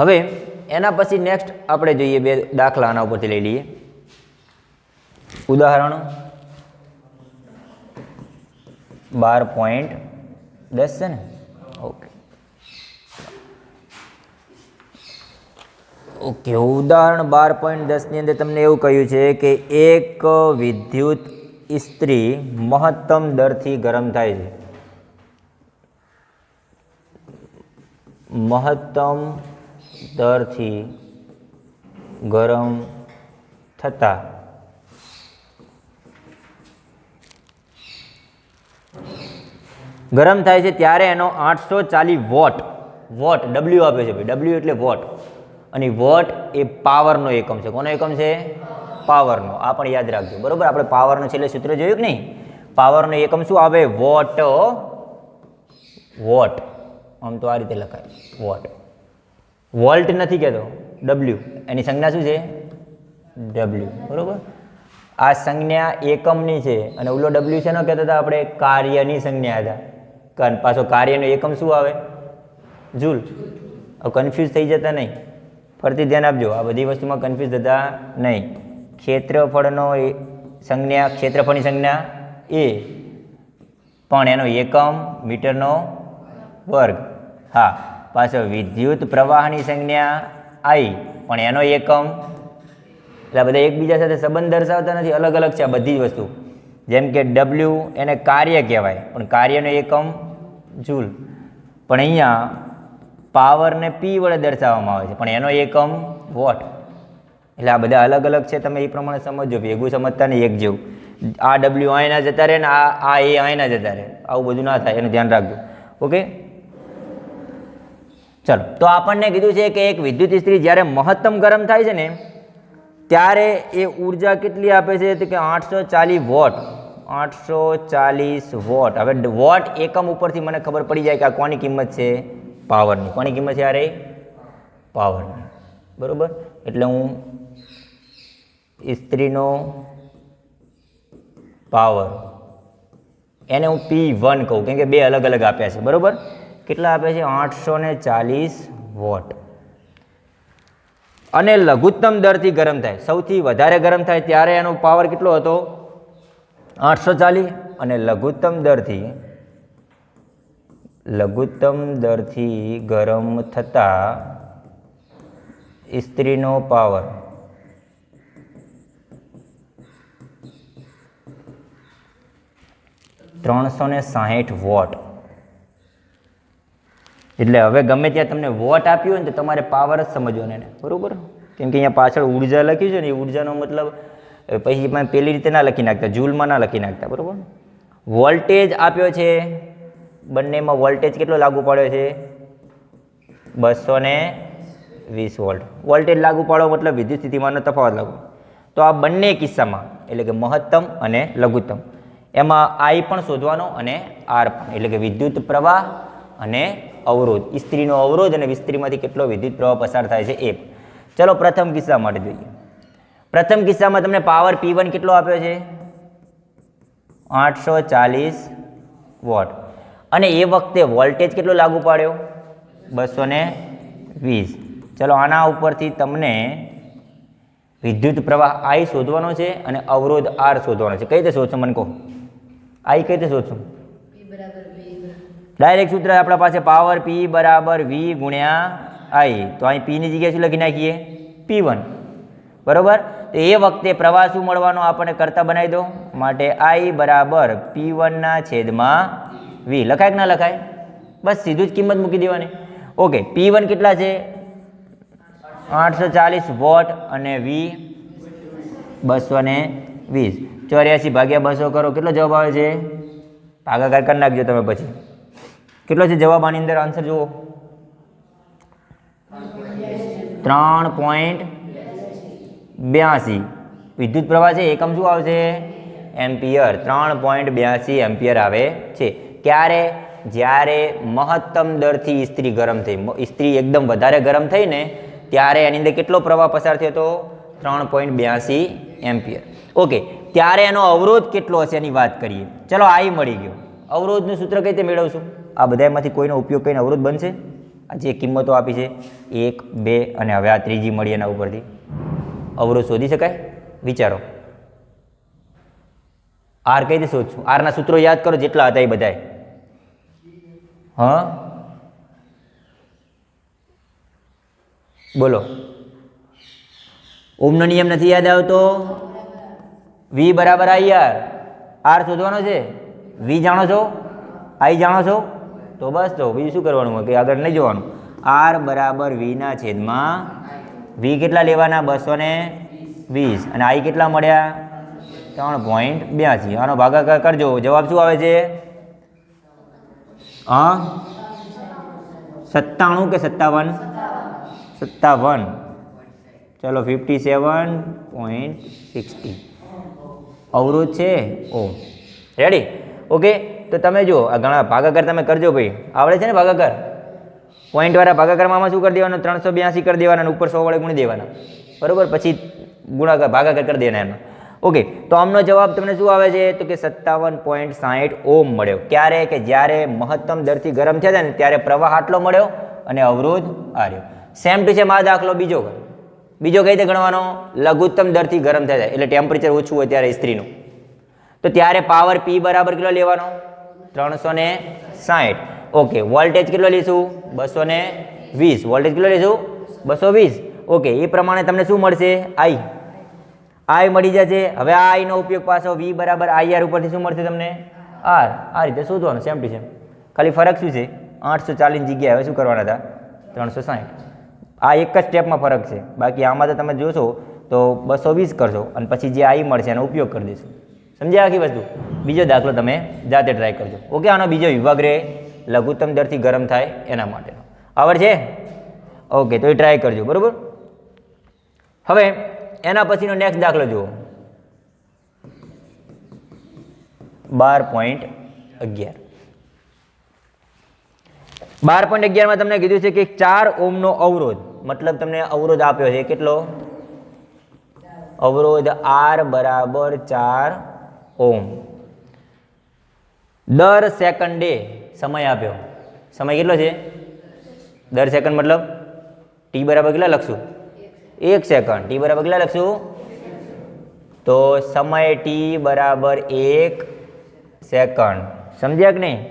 હવે, એના પછી નેક્સ્ટ આપણે જોઈએ બે દાખલા આના ઉપરથી લઈ લઈએ. ઉદાહરણ, બાર પોઈન્ટ દસ છે ને? ઓકે ઓકે ઉદાહરણ બાર પોઈન્ટ દસની અંદર તમને એવું કહ્યું છે કે એક વિદ્યુત ઇસ્ત્રી મહત્તમ દરથી ગરમ થાય છે. મહત્તમ દરથી ગરમ થતા ગરમ થાય છે ત્યારે એનો આઠસો ચાલીસ વોટ વોટ ડબલ્યુ આપે છે ભાઈ ડબલ્યુ એટલે વોટ. અને વોટ એ પાવરનો એકમ છે. કોનો એકમ છે? પાવરનો. આ પણ યાદ રાખજો. બરાબર? આપણે પાવરનો છેલ્લે સૂત્ર જોયું કે નહીં? પાવરનો એકમ શું આવે? વોટ. વોટ. આમ તો આ રીતે લખાય. વોટ. વોલ્ટ નથી કહેતો ડબલ્યુ એની સંજ્ઞા શું છે? ડબલ્યુ બરોબર? આ સંજ્ઞા એકમની છે અને ઓલો ડબલ્યુ છે ને કહેતા હતા? આપણે કાર્યની સંજ્ઞા હતા. કારણ પાછો કાર્યનો એકમ શું આવે? જૂલ. કન્ફ્યુઝ થઈ જતા નહીં. ફરતી ધ્યાન આપજો, આ બધી વસ્તુમાં કન્ફ્યુઝ થતા નહીં. ક્ષેત્રફળનો સંજ્ઞા, ક્ષેત્રફળની સંજ્ઞા એ. પણ એનો એકમ મીટરનો વર્ગ. હા. પાછો વિદ્યુત પ્રવાહની સંજ્ઞા આઈ, પણ એનો એકમ, એટલે બધા એકબીજા સાથે સંબંધ દર્શાવતા નથી, અલગ અલગ છે આ બધી જ વસ્તુ. જેમ કે ડબલ્યુ એને કાર્ય કહેવાય, પણ કાર્યનો એકમ જૂલ. પણ અહીંયા પાવરને પી વડે દર્શાવવામાં આવે છે, પણ એનો એકમ વોટ. એટલે આ બધા અલગ અલગ છે, તમે એ પ્રમાણે સમજજો ભેગું સમજતા નહીં, એક જેવું. આ ડબલ્યુ અહીંના જતા રહે ને આ આ એ અહીંના જતા રહે. આવું બધું ના થાય, એનું ધ્યાન રાખજો. ઓકે ચલો. તો આપણને કીધું છે કે એક વિદ્યુત ઇસ્ત્રી જ્યારે મહત્તમ ગરમ થાય છે ને, ત્યારે એ ઊર્જા કેટલી આપે છે કે આઠસો ચાલીસ વોટ. આઠસો ચાલીસ વોટ. હવે વોટ એકમ ઉપરથી મને ખબર પડી જાય કે આ કોની કિંમત છે? પાવરની. કોની કિંમત છે યારે પાવરની. બરોબર? એટલે હું ઇસ્ત્રીનો પાવર એને હું પી વન કહું, કેમ કે બે અલગ અલગ આપ્યા છે. બરોબર? કેટલા આપે છે? આઠસો ને ચાલીસ વોટ. અને લઘુત્તમ દરથી ગરમ થાય. સૌથી વધારે ગરમ થાય ત્યારે એનો પાવર કેટલો હતો? આઠસો ચાલીસ. અને લઘુત્તમ દરથી લઘુત્તમ દરથી ગરમ થતા ઇસ્ત્રીનો પાવર ત્રણસો ને સાહીઠ વોટ. એટલે હવે ગમે ત્યાં તમને વોટ આપ્યું હોય ને તો તમારે પાવર જ સમજવાનો એને. બરોબર? કેમ કે અહીંયા પાછળ ઊર્જા લખ્યું છે ને, એ ઉર્જાનો મતલબ પછી પેલી રીતે ના લખી નાખતા, જૂલમાં ના લખી નાખતા, બરાબર? વોલ્ટેજ આપ્યો છે, બંનેમાં વોલ્ટેજ કેટલો લાગુ પડ્યો છે? બસો ને વીસ વોલ્ટ. વોલ્ટેજ લાગુ પાડો મતલબ વિદ્યુત સ્થિતિમાનનો તફાવત લાગુ. તો આ બંને કિસ્સામાં, એટલે કે મહત્તમ અને લઘુત્તમ. એમાં આઈ પણ શોધવાનો અને આર પણ, એટલે કે વિદ્યુત પ્રવાહ અને અવરોધ. ઇસ્ત્રીનો અવરોધ અને વિસ્ત્રીમાંથી કેટલો વિદ્યુત પ્રવાહ પસાર થાય છે એ. ચલો પ્રથમ કિસ્સા માટે જોઈએ. પ્રથમ કિસ્સામાં તમને પાવર પી વન કેટલો આપ્યો છે? આઠસો ચાલીસ વોટ. અને એ વખતે વોલ્ટેજ કેટલો લાગુ પાડ્યો? બસો ને વીસ. ચલો આના ઉપરથી તમને વિદ્યુત પ્રવાહ આઈ શોધવાનો છે અને અવરોધ આર શોધવાનો છે. કઈ રીતે શોધશો મને કહો? આઈ કઈ રીતે શોધશો? ડાયરેક્ટ સૂત્ર આપણા પાસે પાવર પી બરાબર વી ગુણ્યા આઈ તો અહીં પીની જગ્યાએ શું લખી નાખીએ? પી વન બરાબર? તો એ વખતે પ્રવાહ શું મળવાનો આપણને કરતા બનાવી દો. માટે આઈ બરાબર પી વનના છેદમાં વી લખાય કે ના લખાય? બસ સીધું જ કિંમત મૂકી દેવાની. ઓકે પી વન કેટલા છે? આઠસો ચાલીસ વોટ અને વી બસો ને વીસ. ચોર્યાસી ભાગ્યા બસો કરો. કેટલો જવાબ આવે છે? ભાગાકાર કરી નાખજો તમે પછી. કેટલો છે જવાબ આની અંદર આન્સર જુઓ. ત્રણ પોઈન્ટ બ્યાસી. વિદ્યુત પ્રવાહ છે, એકમ શું આવશે? એમ્પિયર. ત્રણ પોઈન્ટ બ્યાસી એમ્પિયર આવે છે. ક્યારે? જ્યારે મહત્તમ દરથી ઇસ્ત્રી ગરમ થઈ. ઇસ્ત્રી એકદમ વધારે ગરમ થઈ ને ત્યારે એની અંદર કેટલો પ્રવાહ પસાર થયો હતો ત્રણ પોઈન્ટ બ્યાસી એમ્પિયર. ઓકે, ત્યારે એનો અવરોધ કેટલો હશે એની વાત કરીએ. ચલો આઈ મળી ગયો. અવરોધનું સૂત્ર કઈ રીતે મેળવશું? આ બધામાંથી કોઈનો ઉપયોગ કરીને અવરોધ બનશે? આ જે કિંમતો આપી છે, એક, બે અને હવે આ ત્રીજી મળી એના ઉપરથી. અવરોધ શોધી શકાય? વિચારો. આર કઈ રીતે શોધશું? આરના સૂત્રો યાદ કરો જેટલા હતા એ બધાય. હા? બોલો. ઓમનો નિયમ નથી યાદ આવતો? વી બરાબર આઈ આર. આર શોધવાનો છે. વી જાણો છો? આઈ જાણો છો? તો બસ તો બીજું શું કરવાનું? હોય કે આગળ નહીં જોવાનું. આર બરાબર વીના છેદમાં વી કેટલા લેવાના? બસો ને વીસ. અને આઈ કેટલા મળ્યા? ત્રણ પોઈન્ટ બ્યાસી. આનો ભાગાકાર કરજો. જવાબ શું આવે છે? હા સત્તાણું કે સત્તાવન? સત્તાવન. ચલો, ફિફ્ટી સેવન પોઈન્ટ સિક્સટી. અવરોધ છે ઓ. રેડી? ઓકે. તો તમે જુઓ, આ ઘણા ભાગાકાર તમે કરજો ભાઈ. આવડે છે ને ભાગાકાર? પોઈન્ટવાળા ભાગાકારમાં આમાં શું કરી દેવાનું? ત્રણસો બ્યાસી કરી દેવાના ઉપર સો વડે ગુણી દેવાના. બરાબર? પછી ગુણાકાર, ભાગાકાર કરી દેવાના એનો ઓકે તો આમનો જવાબ તમને શું આવે છે? તો કે સત્તાવન પોઈન્ટ સાહીઠ ઓમ મળ્યો. ક્યારે કે જ્યારે મહત્તમ દરથી ગરમ થયા હતા ને, ત્યારે પ્રવાહ આટલો મળ્યો અને અવરોધ આ રહ્યો સેમ ટુ સેમ આ દાખલો બીજો બીજો કઈ રીતે ગણવાનો? લઘુત્તમ દરથી ગરમ થાય એટલે ટેમ્પરેચર ઓછું હોય ત્યારે ઇસ્ત્રીનું તો ત્યારે પાવર પી બરાબર કેટલો લેવાનો? ત્રણસો ને સાઠ ઓકે વોલ્ટેજ કેટલો લઈશું? બસો ને વીસ. વોલ્ટેજ કેટલો લઈશું? બસો વીસ. ઓકે, એ પ્રમાણે તમને શું મળશે? આઈ આઈ મળી જશે. હવે આ આઈનો ઉપયોગ પાછો વી બરાબર આઈ આર ઉપરથી શું મળશે તમને? આર આ રીતે શોધવાનું સેમ ટુ સેમ ખાલી ફરક શું છે? આઠસો ચાલીસ જગ્યાએ હવે શું કરવાના હતા? ત્રણસો સાઠ આ એક જ સ્ટેપમાં ફરક છે. બાકી આમાં તો તમે જોશો તો બસો વીસ કરશો અને પછી જે આઈ મળશે એનો ઉપયોગ કરી દઈશું. સમજ્યા આખી વસ્તુ? બીજો દાખલો તમે જાતે ટ્રાય કરજો. ઓકે, આનો બીજો વિભાગ રહે લઘુત્તમ દરથી ગરમ થાય એના માટેનો. આવડ છે? ઓકે, તો એ ટ્રાય કરજો, બરાબર? હવે એના પછીનો નેક્સ્ટ દાખલો જુઓ. બાર પોઈન્ટ અગિયાર. બાર પોઈન્ટ અગિયારમાં તમને કીધું છે કે ચાર ઓમનો અવરોધ, મતલબ તમને અવરોધ આપ્યો છે કેટલો? અવરોધ આર બરાબર ચાર ઓમ. દર સેકન્ડે સમય આપ્યો. સમય કેટલો છે? દર સેકન્ડ મતલબ? ટી બરાબર કેટલા લખશું? એક સેકન્ડ. ટી બરાબર કેટલા લખશું? તો સમય ટી બરાબર એક સેકન્ડ. સમજ્યા કે નહીં?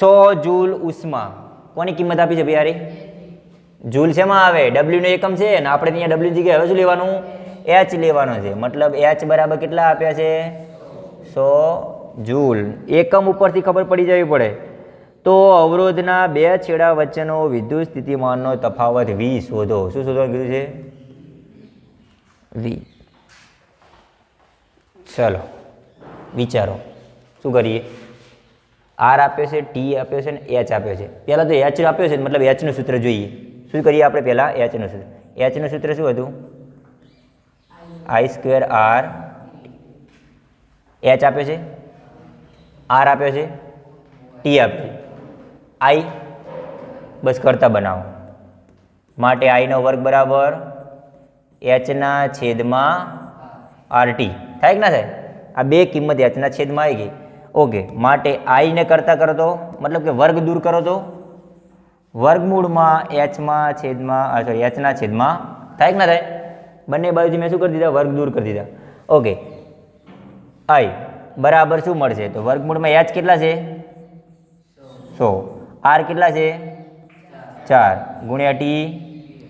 સો જૂલ ઉષ્મા. કોની કિંમત આપી છે બિહારી? જૂલ શેમાં આવે? ડબલ્યુનો એકમ છે ને આપણે ત્યાં ડબલ્યુ જગ્યાએ હવે શું લેવાનું? એચ લેવાનો છે. મતલબ એચ બરાબર કેટલા આપ્યા છે? સો જૂલ. એકમ ઉપરથી ખબર પડી જવી પડે. તો અવરોધના બે છેડા વચ્ચેનો વિદ્યુત સ્થિતિમાનનો તફાવત વી શોધો. શું શોધવાનું કીધું છે? વી ચલો, વિચારો. શું કરીએ? આર આપ્યો છે ટી આપ્યો છે ને એચ આપ્યો છે. પહેલાં તો એચ આપ્યો છે, મતલબ એચનું સૂત્ર જોઈએ. શું કરીએ આપણે પહેલાં? એચનું સૂત્ર. એચનું સૂત્ર શું હતું? આઈ સ્ક્વેર આર એચ આપ્યો છે આર આપ્યો છે ટી આપ્યો છે. આઈ બસ કરતા બનાવો. માટે આઈનો વર્ગ બરાબર એચના છેદમાં આરટી થાય કે ના થાય? આ બે કિંમત એચના છેદમાં આવી ગઈ. ઓકે માટે આઈને કરતા કરો તો, મતલબ કે વર્ગ દૂર કરો તો? વર્ગમૂળમાં એચમાં છેદમાં સોરી એચના છેદમાં, થાય કે ના થાય? બંને બાજુથી મેં શું કરી દીધા? વર્ગ દૂર કરી દીધા. ઓકે આઈ. બરાબર શું મળશે? તો વર્ગમૂળમાં એચ કેટલા છે? સો. આર કેટલા છે? ચાર. ગુણ્યા ટી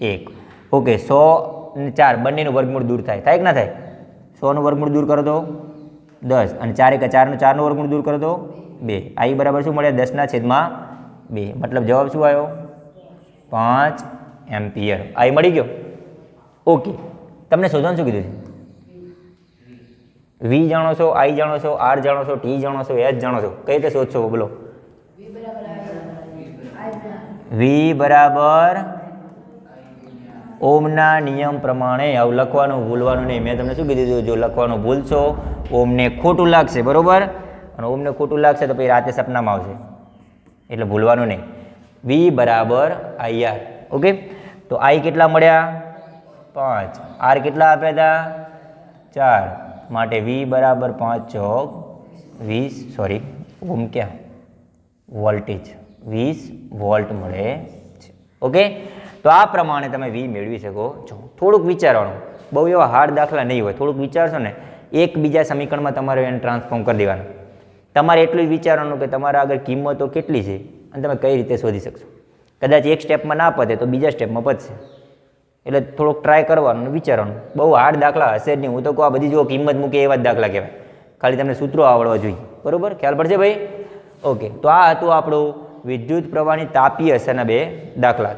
એક. ઓકે, સો અને ચાર બંનેનું વર્ગમૂળ દૂર થાય. થાય કે ના થાય? સોનું વર્ગમૂળ દૂર કરો તો દસ. અને ચાર એક ચારનું ચારનું વર્ગમૂળ દૂર કરો તો બે. આઈ બરાબર શું મળે દસના છેદમાં બે. મતલબ જવાબ શું આવ્યો? પાંચ એમ્પિયર. આઈ મળી ગયો? ઓકે. તમને શોધવાનું શું કીધું છે? વી જાણો છો, આઈ જાણો છો, આર જાણો છો, ટી જાણો છો, એચ જાણો છો? કઈ રીતે શોધશો? બોલો. વી બરાબર. ઓમના નિયમ પ્રમાણે આવું લખવાનું, ભૂલવાનું નહીં. મેં તમને શું કીધું હતું? જો લખવાનું ભૂલશો, ઓમને ખોટું લાગશે, બરાબર? અને ઓમને ખોટું લાગશે તો પછી રાતે સપનામાં આવશે. એટલે ભૂલવાનું નહીં. વી બરાબર આઈ આર. ઓકે? તો આઈ કેટલા મળ્યા? પાંચ. આર કેટલા આપ્યા હતા? ચાર. માટે વી બરાબર પાંચ ચોક વીસ સોરી ઓમ ક્યાં? વોલ્ટેજ વીસ વોલ્ટ મળે છે. ઓકે તો આ પ્રમાણે તમે વી મેળવી શકો છો. થોડુંક વિચારવાનું. બહુ એવા હાર્ડ દાખલા નહીં હોય. થોડુંક વિચારશો ને એક સમીકરણમાં તમારે એને ટ્રાન્સફોર્મ કરી દેવાનું. તમારે એટલું જ વિચારવાનું કે તમારા આગળ કિંમતો કેટલી છે, અને તમે કઈ રીતે શોધી શકશો. કદાચ એક સ્ટેપમાં ના પતે તો બીજા સ્ટેપમાં પતશે. એટલે થોડોક ટ્રાય કરવાનું વિચારવાનું. બહુ હાર્ડ દાખલા હશે જ નહીં. હું તો કહું, આ બધી જો કિંમત મૂકે એવા જ દાખલા કહેવાય. ખાલી તમને સૂત્રો આવડવા જોઈએ. બરોબર? ખ્યાલ પડશે ભાઈ? ઓકે તો આ હતું આપણું વિદ્યુત પ્રવાહની તાપીય અસરના બે દાખલા